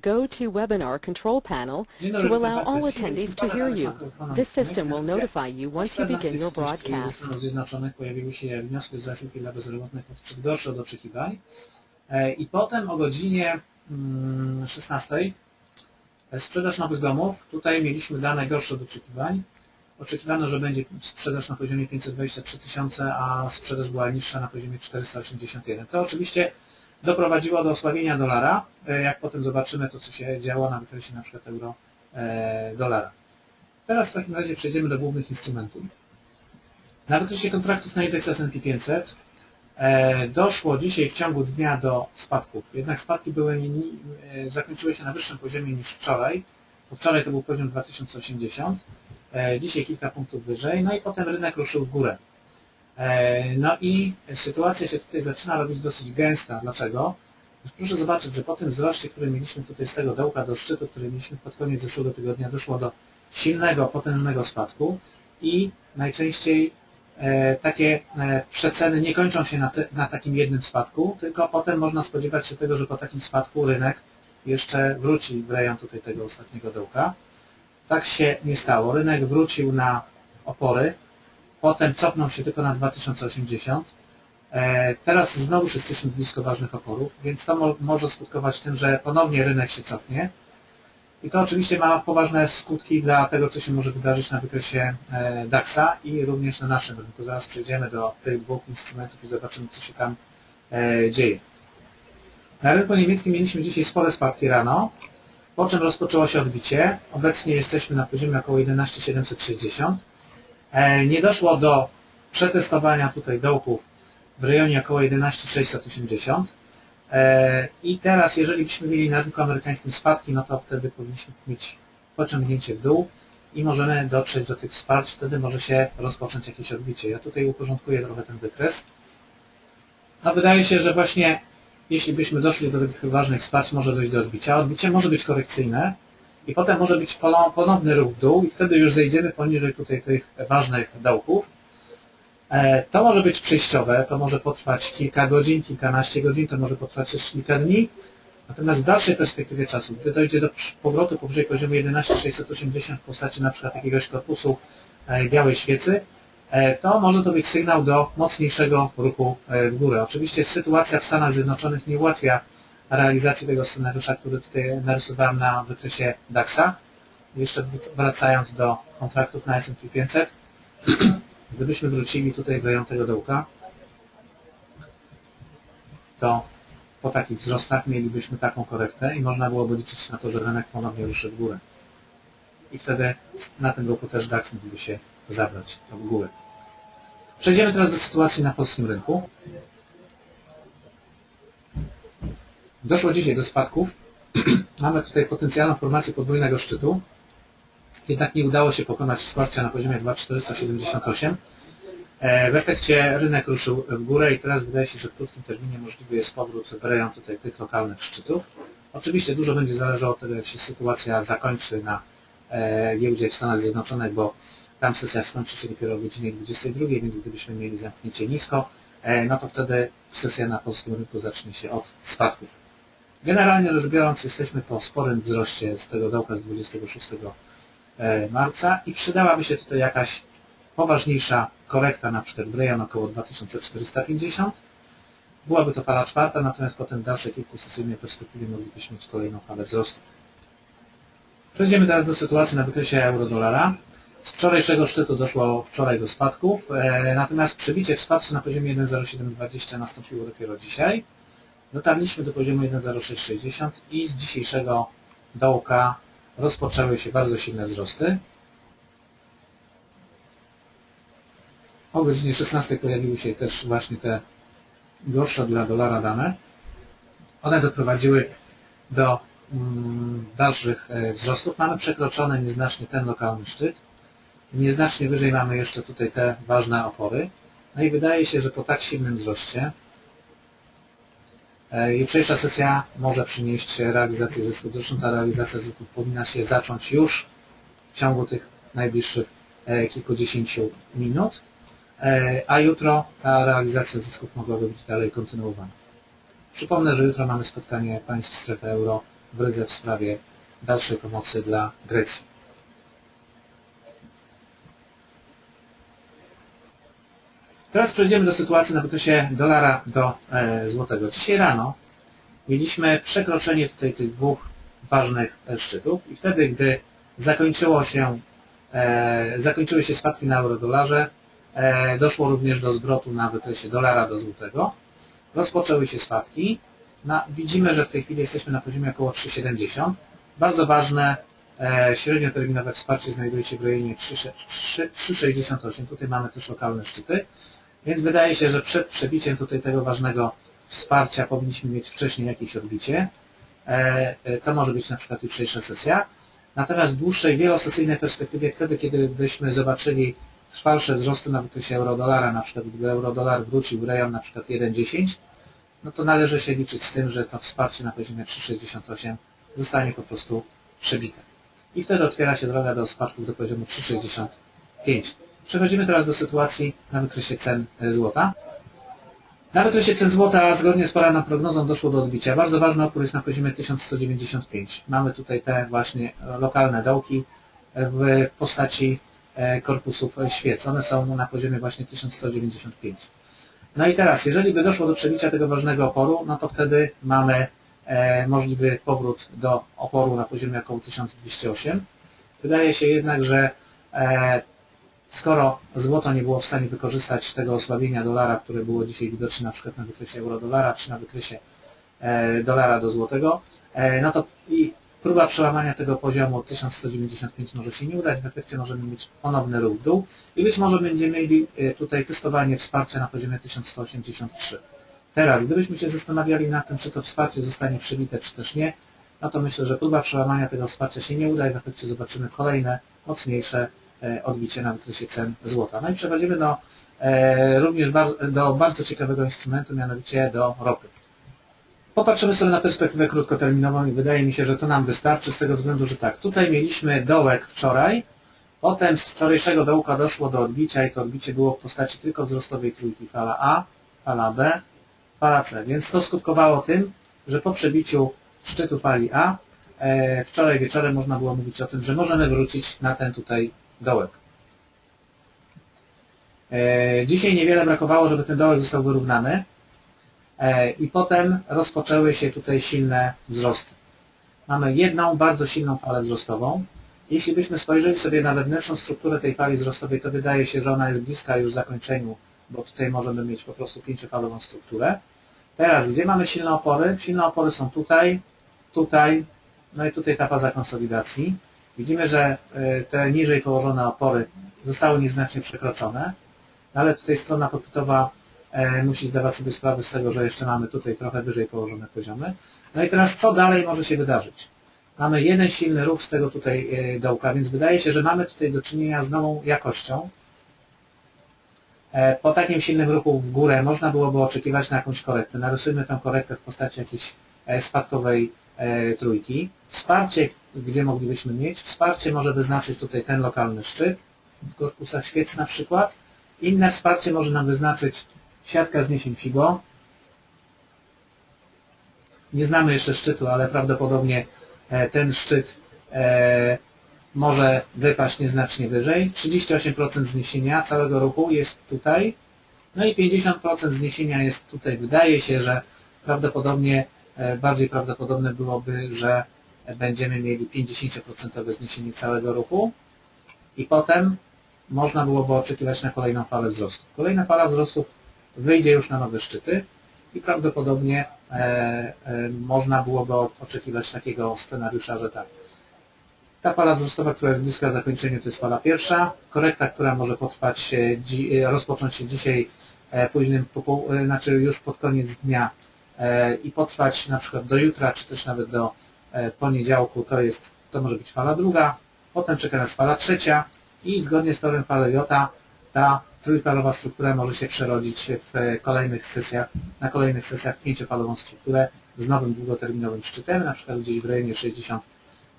GoToWebinar control panel to witam allow all attendees to hear you. This system will notify you once you begin your 14 stycznia ze broadcast. Stanów Zjednoczonych pojawiły się wnioski z zasiłki dla bezrobotnych gorszy od oczekiwań. E, I potem o godzinie mm, 16 e, sprzedaż nowych domów. Tutaj mieliśmy dane gorsze od oczekiwań. Oczekiwano, że będzie sprzedaż na poziomie 523 tysiące, a sprzedaż była niższa na poziomie 481. To oczywiście doprowadziło do osłabienia dolara, e, jak potem zobaczymy to, co się działo na wykresie na przykład euro e, dolara. Teraz w takim razie przejdziemy do głównych instrumentów. Na wykresie kontraktów na indeks S&P 500 e, doszło dzisiaj w ciągu dnia do spadków. Jednak spadki były, zakończyły się na wyższym poziomie niż wczoraj, bo wczoraj to był poziom 2080, e, dzisiaj kilka punktów wyżej, no i potem rynek ruszył w górę. E, No i sytuacja się tutaj zaczyna robić dosyć gęsta. Dlaczego? Proszę zobaczyć, że po tym wzroście, który mieliśmy tutaj z tego dołka do szczytu, który mieliśmy pod koniec zeszłego tygodnia, doszło do silnego, potężnego spadku i najczęściej e, takie e, przeceny nie kończą się na, te, na takim jednym spadku, tylko potem można spodziewać się tego, że po takim spadku rynek jeszcze wróci w rejon tutaj tego ostatniego dołka. Tak się nie stało. Rynek wrócił na opory, potem cofnął się tylko na 2080. E, Teraz znowuż jesteśmy blisko ważnych oporów, więc to mo może skutkować tym, że ponownie rynek się cofnie. I to oczywiście ma poważne skutki dla tego, co się może wydarzyć na wykresie e, DAX-a i również na naszym rynku. Zaraz przejdziemy do tych dwóch instrumentów i zobaczymy, co się tam e, dzieje. Na rynku niemieckim mieliśmy dzisiaj spore spadki rano, po czym rozpoczęło się odbicie. Obecnie jesteśmy na poziomie około 11,760. E, Nie doszło do przetestowania tutaj dołków w rejonie około 11,680. E, I teraz, jeżeli byśmy mieli na rynku amerykańskim spadki, no to wtedy powinniśmy mieć pociągnięcie w dół i możemy dotrzeć do tych wsparć, wtedy może się rozpocząć jakieś odbicie. Ja tutaj uporządkuję trochę ten wykres. No wydaje się, że właśnie jeśli byśmy doszli do tych ważnych wsparć, może dojść do odbicia. Odbicie może być korekcyjne i potem może być ponowny ruch w dół i wtedy już zejdziemy poniżej tutaj tych ważnych dołków. E, To może być przejściowe, to może potrwać kilka godzin, kilkanaście godzin, to może potrwać też kilka dni. Natomiast w dalszej perspektywie czasu, gdy dojdzie do powrotu powyżej poziomu 11680 w postaci na przykład jakiegoś korpusu e, białej świecy, e, to może to być sygnał do mocniejszego ruchu w górę. Oczywiście sytuacja w Stanach Zjednoczonych nie ułatwia realizacji tego scenariusza, który tutaj narysowałem na wykresie DAX-a. Jeszcze wr- wracając do kontraktów na S&P 500, Gdybyśmy wrócili tutaj tego dołka, to po takich wzrostach mielibyśmy taką korektę i można byłoby liczyć na to, że rynek ponownie ruszy w górę. I wtedy na tym roku też DAX mógłby się zabrać w górę. Przejdziemy teraz do sytuacji na polskim rynku. Doszło dzisiaj do spadków. Mamy tutaj potencjalną formację podwójnego szczytu. Jednak nie udało się pokonać wsparcia na poziomie 2,478. E, W efekcie rynek ruszył w górę i teraz wydaje się, że w krótkim terminie możliwy jest powrót w rejon tutaj tych lokalnych szczytów. Oczywiście dużo będzie zależało od tego, jak się sytuacja zakończy na e, giełdzie w Stanach Zjednoczonych, bo tam sesja skończy się dopiero o godzinie 22, więc gdybyśmy mieli zamknięcie nisko, e, no to wtedy sesja na polskim rynku zacznie się od spadków. Generalnie rzecz biorąc, jesteśmy po sporym wzroście z tego dołka z 26 e, marca i przydałaby się tutaj jakaś poważniejsza korekta, na przykład w rejon około 2450. Byłaby to fala czwarta, natomiast potem w dalszej kilkusesyjnej perspektywie moglibyśmy mieć kolejną falę wzrostów. Przejdziemy teraz do sytuacji na wykresie euro-dolara. Z wczorajszego szczytu doszło wczoraj do spadków, e, natomiast przebicie wsparcia na poziomie 1,0720 nastąpiło dopiero dzisiaj. Dotarliśmy do poziomu 1,0660 i z dzisiejszego dołka rozpoczęły się bardzo silne wzrosty. O godzinie 16 pojawiły się też właśnie te gorsze dla dolara dane. One doprowadziły do mm, dalszych e, wzrostów. Mamy przekroczony nieznacznie ten lokalny szczyt. Nieznacznie wyżej mamy jeszcze tutaj te ważne opory. No i wydaje się, że po tak silnym wzroście jutrzejsza sesja może przynieść realizację zysków. Zresztą ta realizacja zysków powinna się zacząć już w ciągu tych najbliższych e, kilkudziesięciu minut, e, a jutro ta realizacja zysków mogłaby być dalej kontynuowana. Przypomnę, że jutro mamy spotkanie państw strefy euro w rydze w sprawie dalszej pomocy dla Grecji. Teraz przejdziemy do sytuacji na wykresie dolara do e, złotego. Dzisiaj rano mieliśmy przekroczenie tutaj tych dwóch ważnych e, szczytów i wtedy, gdy zakończyło się, e, zakończyły się spadki na euro-dolarze, doszło również do zwrotu na wykresie dolara do złotego. Rozpoczęły się spadki. Na, widzimy, że w tej chwili jesteśmy na poziomie około 3,70. Bardzo ważne średnioterminowe wsparcie znajduje się w rejonie 3,68. Tutaj mamy też lokalne szczyty. Więc wydaje się, że przed przebiciem tutaj tego ważnego wsparcia powinniśmy mieć wcześniej jakieś odbicie. E, e, to może być na przykład jutrzejsza sesja. Natomiast w dłuższej, wielosesyjnej perspektywie, wtedy, kiedy byśmy zobaczyli trwalsze wzrosty na wykresie euro-dolara, na przykład gdyby euro-dolar wrócił w rejon na przykład 1,10, no to należy się liczyć z tym, że to wsparcie na poziomie 3,68 zostanie po prostu przebite. I wtedy otwiera się droga do spadków do poziomu 3,65. Przechodzimy teraz do sytuacji na wykresie cen e, złota. Na wykresie cen złota zgodnie z poranną prognozą doszło do odbicia. Bardzo ważny opór jest na poziomie 1195. Mamy tutaj te właśnie lokalne dołki w postaci e, korpusów świec. One są na poziomie właśnie 1195. No i teraz, jeżeli by doszło do przebicia tego ważnego oporu, no to wtedy mamy e, możliwy powrót do oporu na poziomie około 1208. Wydaje się jednak, że skoro złoto nie było w stanie wykorzystać tego osłabienia dolara, które było dzisiaj widoczne na przykład na wykresie euro-dolara, czy na wykresie e, dolara do złotego, e, no to i próba przełamania tego poziomu 1195 może się nie udać, w efekcie możemy mieć ponowny ruch w dół i być może będziemy mieli e, tutaj testowanie wsparcia na poziomie 1183. Teraz, gdybyśmy się zastanawiali nad tym, czy to wsparcie zostanie przybite, czy też nie, no to myślę, że próba przełamania tego wsparcia się nie uda i w efekcie zobaczymy kolejne, mocniejsze odbicie na wykresie cen złota. No i przechodzimy do, e, również do bardzo ciekawego instrumentu, mianowicie do ropy. Popatrzymy sobie na perspektywę krótkoterminową i wydaje mi się, że to nam wystarczy z tego względu, że tak, tutaj mieliśmy dołek wczoraj, potem z wczorajszego dołka doszło do odbicia i to odbicie było w postaci tylko wzrostowej trójki, fala A, fala B, fala C, więc to skutkowało tym, że po przebiciu szczytu fali A e, wczoraj wieczorem można było mówić o tym, że możemy wrócić na ten tutaj dołek. E, dzisiaj niewiele brakowało, żeby ten dołek został wyrównany e, i potem rozpoczęły się tutaj silne wzrosty. Mamy jedną bardzo silną falę wzrostową. Jeśli byśmy spojrzeli sobie na wewnętrzną strukturę tej fali wzrostowej, to wydaje się, że ona jest bliska już zakończeniu, bo tutaj możemy mieć po prostu pięciofalową strukturę. Teraz, gdzie mamy silne opory? Silne opory są tutaj, tutaj, no i tutaj ta faza konsolidacji. Widzimy, że e, te niżej położone opory zostały nieznacznie przekroczone, no ale tutaj strona popytowa e, musi zdawać sobie sprawę z tego, że jeszcze mamy tutaj trochę wyżej położone poziomy. No i teraz co dalej może się wydarzyć? Mamy jeden silny ruch z tego tutaj e, dołka, więc wydaje się, że mamy tutaj do czynienia z nową jakością. Po takim silnym ruchu w górę można byłoby oczekiwać na jakąś korektę. Narysujmy tę korektę w postaci jakiejś spadkowej trójki. Wsparcie gdzie moglibyśmy mieć. Wsparcie może wyznaczyć tutaj ten lokalny szczyt w korpusach świec na przykład. Inne wsparcie może nam wyznaczyć siatka zniesień FIGO. Nie znamy jeszcze szczytu, ale prawdopodobnie e, ten szczyt e, może wypaść nieznacznie wyżej. 38% zniesienia całego ruchu jest tutaj. No i 50% zniesienia jest tutaj. Wydaje się, że prawdopodobnie e, bardziej prawdopodobne byłoby, że będziemy mieli 50% zniesienie całego ruchu i potem można byłoby oczekiwać na kolejną falę wzrostów. Kolejna fala wzrostów wyjdzie już na nowe szczyty i prawdopodobnie e, e, można byłoby oczekiwać takiego scenariusza, że tak. Ta fala wzrostowa, która jest bliska zakończeniu, to jest fala pierwsza. Korekta, która może potrwać, e, rozpocząć się dzisiaj późnym, znaczy już pod koniec dnia i potrwać na przykład do jutra, czy też nawet do poniedziałku to jest, to może być fala druga, potem czeka nas fala trzecia i zgodnie z torem fala J ta trójfalowa struktura może się przerodzić w kolejnych sesjach, na kolejnych sesjach w pięciofalową strukturę z nowym długoterminowym szczytem, na przykład gdzieś w rejonie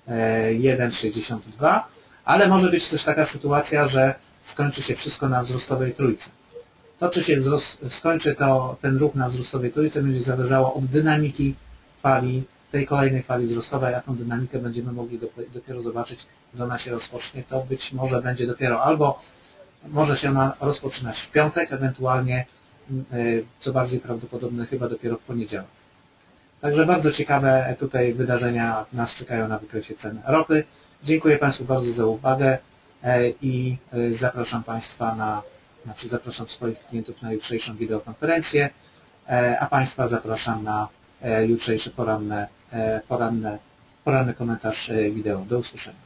61-62, ale może być też taka sytuacja, że skończy się wszystko na wzrostowej trójce. To, czy się wzrost, skończy to, ten ruch na wzrostowej trójce, będzie zależało od dynamiki fali tej kolejnej fali wzrostowej, a tą dynamikę będziemy mogli dop- dopiero zobaczyć, gdy ona się rozpocznie, to być może będzie dopiero albo może się ona rozpoczynać w piątek, ewentualnie y, co bardziej prawdopodobne chyba dopiero w poniedziałek. Także bardzo ciekawe tutaj wydarzenia nas czekają na wykresie cen ropy. Dziękuję Państwu bardzo za uwagę e, i e, zapraszam Państwa na, znaczy zapraszam swoich klientów na jutrzejszą wideokonferencję, e, a Państwa zapraszam na e, jutrzejszy poranne, e, poranne, poranny komentarz e, wideo. Do usłyszenia.